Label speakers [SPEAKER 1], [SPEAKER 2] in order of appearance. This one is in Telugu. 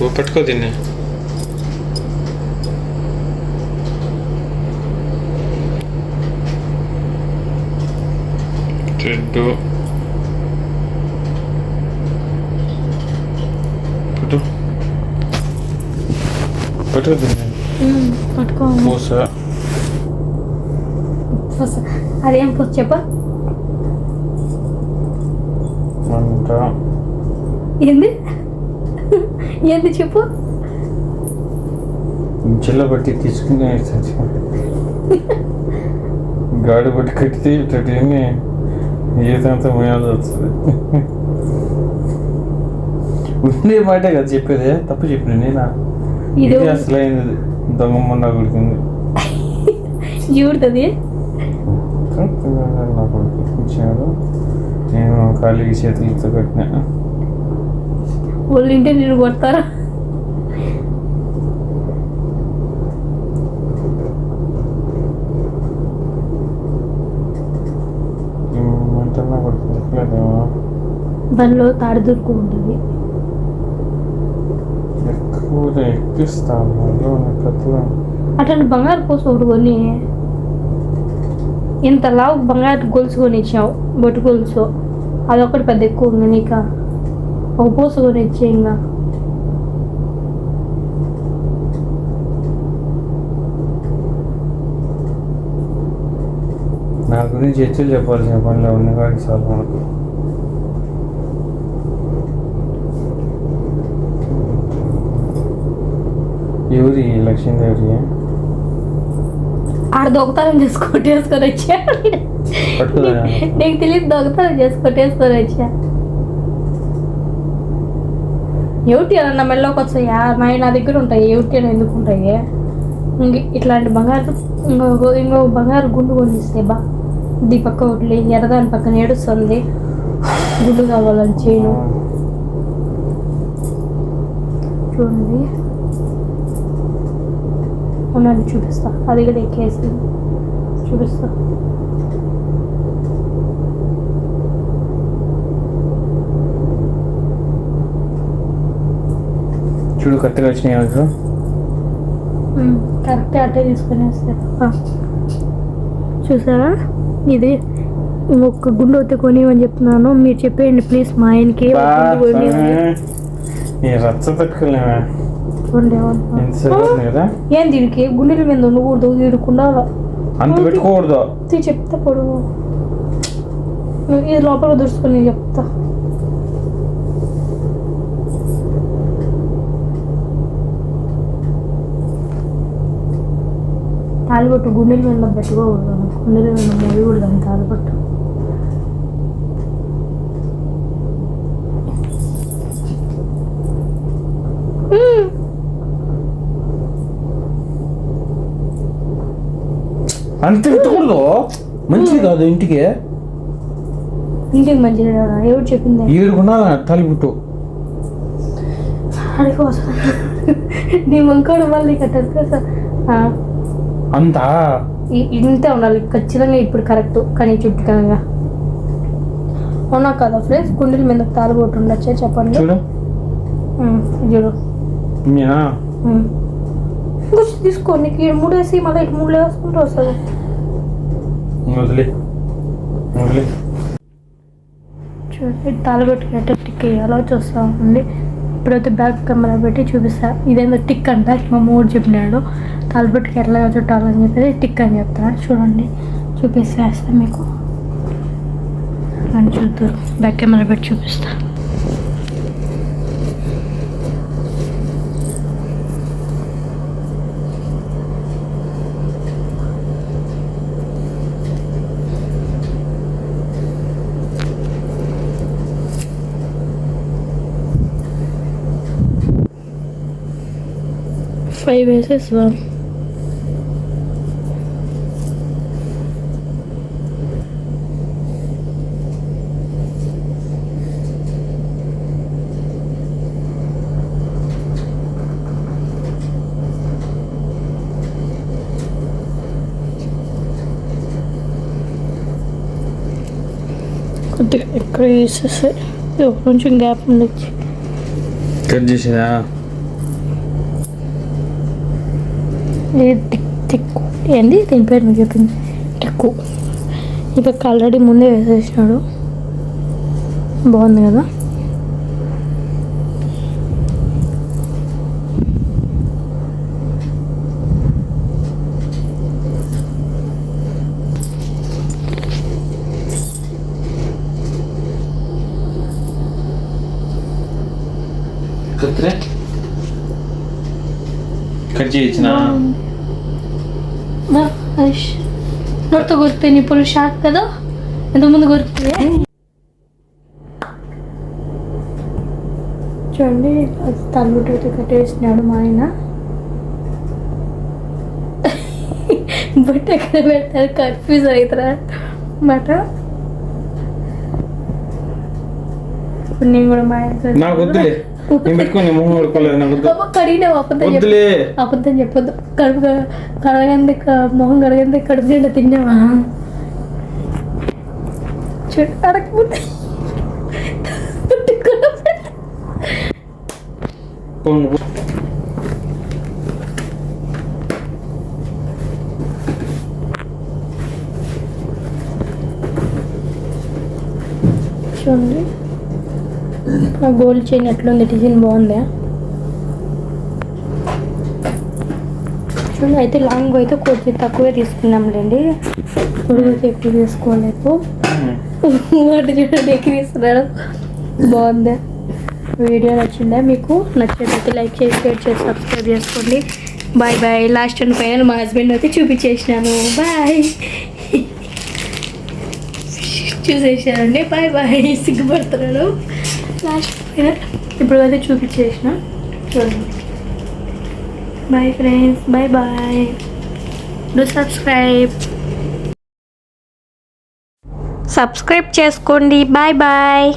[SPEAKER 1] పట్టుకో పట్టుకో దీన్ని. రెడ్ పట్టు. పట్టుకో దీన్ని.
[SPEAKER 2] పట్టుకో
[SPEAKER 1] పూస.
[SPEAKER 2] ఫస్ట్ అదేం ఫస్ట్ చెప్ప.
[SPEAKER 1] మంట.
[SPEAKER 2] ఏంది? ఏంది చెప్పు?
[SPEAKER 1] చిల్ల బట్టి తీసుకుని గాడి బట్టి కట్టితే ఇట్లా ఏదంతా మోయాల్సి వస్తుంది. ఉండే మాటే కదా చెప్పేది. తప్పు చెప్పిన నేనా?
[SPEAKER 2] ఇది
[SPEAKER 1] అసలు అయింది దొంగ మొన్న కొడుకుంది
[SPEAKER 2] చూడుతుంది
[SPEAKER 1] నా కొడుకు ఇచ్చాడు. నేను ఖాళీ చేతులతో కట్టిన.
[SPEAKER 2] వాళ్ళు ఇంటే నేను కొడతారా? దానిలో తాడు దొరుకు ఉంటుంది. అట్లాంటి బంగారు పూస ఒకటి కొని ఇంత లావు బంగారు గొలుసు కొని ఇచ్చావు బొట్టు గొలుసు. అదొకటి పెద్ద ఎక్కువ ఉంది నీక. ఒక పూస ఇచ్చే ఇంకా
[SPEAKER 1] నా గురించి హెచ్చులు చెప్పాల్సిన పనిలో ఉన్న కాడికి చాలు మనకు. ఎవరి లక్ష్మీదేవి
[SPEAKER 2] ఆడ దొంగతనం చేసి కొట్టేసుకొని వచ్చా నీకు తెలియదు దొంగతనం చేసి కొట్టేసుకొని వచ్చా. ఏమిటి నా మెల్లోకి వచ్చాయా? మా నా దగ్గర ఉంటాయి? ఏమిటి అని ఎందుకు ఉంటాయి? ఇంక ఇట్లాంటి బంగారు ఇంకో ఇంకో బంగారు గుండు కొనిస్తే బా. దీ పక్క ఒకటి ఎర్రదాని పక్కన ఏడుస్తుంది. గుండు కావాలని చేయను. చూడండి. ఉండండి చూపిస్తా. అది కూడా ఎక్కేసి చూపిస్తా.
[SPEAKER 1] చూడు కరెక్ట్గా వచ్చినాయి అసలు
[SPEAKER 2] కరెక్ట్ అట్టే తీసుకొని వస్తారు. చూసారా? ఇది ఇంకొక గుండు అయితే కొనివని చెప్తున్నాను. మీరు చెప్పేయండి ప్లీజ్ మా ఆయనకి ఒక ఏం దీనికి? గుండెల మీద ఉండకూడదు వీడుకుండా
[SPEAKER 1] అంత పెట్టుకోకూడదు.
[SPEAKER 2] చెప్తా పొడుగు. ఇది లోపల దూసుకొని చెప్తా. తాలిపట్టు గుండెల మీద పెట్టుకోకూడదు గుండెల మీద మోయకూడదు అని తాలిపట్టు
[SPEAKER 1] అంత పెట్టకూడదు మంచిది కాదు ఇంటికి.
[SPEAKER 2] ఇంటికి మంచిది కదా. ఎవరు చెప్పింది.
[SPEAKER 1] ఏడుకున్నా తలిపుట్టు
[SPEAKER 2] అడిగోసం నీ వంకోడు మళ్ళీ కట్టదు
[SPEAKER 1] అంతా?
[SPEAKER 2] ఇంతే ఉండాలి. ఖచ్చితంగా ఇప్పుడు కరెక్ట్. కానీ చుట్టుకనంగా. అవునా కదా ఫ్రెండ్స్? కుండీల మీద తాలుబోటు ఉండొచ్చా చెప్పండి.
[SPEAKER 1] చూడు.
[SPEAKER 2] చూడు. తీసుకో. నీకు ఈ మూడు వేసి మళ్ళీ ఇటు మూడు వేసుకుంటూ వస్తుంది
[SPEAKER 1] వదిలే. వదిలే.
[SPEAKER 2] చూడండి తాలుబొట్టుకి ఎట్లా టిక్ వేయాలో చూస్తా ఉంది ఇప్పుడైతే బ్యాక్ కెమెరా పెట్టి చూపిస్తా. ఇదేందో టిక్ అంట మా మూడు చెప్పినాడు. తలపెట్టుకు ఎట్లా చుట్టాలని చెప్పేది టిక్ అని చెప్తాను చూడండి చూపిస్తే మీకు. అని చూద్దరు బ్యాక్ కెమెరా పెట్టి చూపిస్తాను ఫైవ్ వేసేస్ కొద్దిగా ఇక్కడ వేసేస్తే కొంచెం గ్యాప్ ఉండొచ్చు.
[SPEAKER 1] కట్ చేసేదా
[SPEAKER 2] టిక్కు. ఏంది? దీని పేరు నువ్వు చెప్పింది. టిక్కు. ఇక ఆల్రెడీ ముందే వేసేసినాడు. బాగుంది కదా?
[SPEAKER 1] కట్ చేయించిన
[SPEAKER 2] నోటితో కొరికితే నీ పొలు షాక్ కదా? ఎంతమంది కొరికితే చూడండి తల్లుటి అయితే కట్టేసినాడు మా ఆయన. బట్ ఎక్కడ పెడతారు? కన్ఫ్యూజ్ అవుతారా? మాట? ఇప్పుడు నేను కూడా మా ఆయన
[SPEAKER 1] నాకు వద్దులే. నేను పెట్టుకొని మొహం కొడుకోలేదు నాకు
[SPEAKER 2] కడిగినావు అబద్ధం చెప్పు.
[SPEAKER 1] వద్దులే.
[SPEAKER 2] అబద్ధం చెప్పొద్దు. కడుపు కడగంది మొహం కడగంది కడుపు నిండా తిన్నావా?
[SPEAKER 1] పో నువ్వు.
[SPEAKER 2] చూడండి. ఆ గోల్డ్ చైన్ ఎట్లుంది? డిజైన్ బాగుందా? చూడండి అయితే లాంగ్ అయితే కొంచెం తక్కువే తీసుకున్నాంలేండి. పొడుగు ఎక్కువ తీసుకోలేదు వాటి చూడండి ఎక్కువ తీసుకున్నాడు. బాగుందా? వీడియో నచ్చిందా మీకు? నచ్చినట్లయితే లైక్ చేసి షేర్ చేసి సబ్స్క్రైబ్ చేసుకోండి. Bye bye. Last and final మా హస్బెండ్ అయితే చూపించేసినాను. బాయ్. చూసేసానండి బాయ్ బాయ్. సిగ్గుపడుతున్నాడు. లాస్ట్ ఫైనల్ ఇప్పుడు అయితే చూపించేసిన. చూడండి. Bye friends bye bye do subscribe
[SPEAKER 3] subscribe చేసుకోండి. Bye bye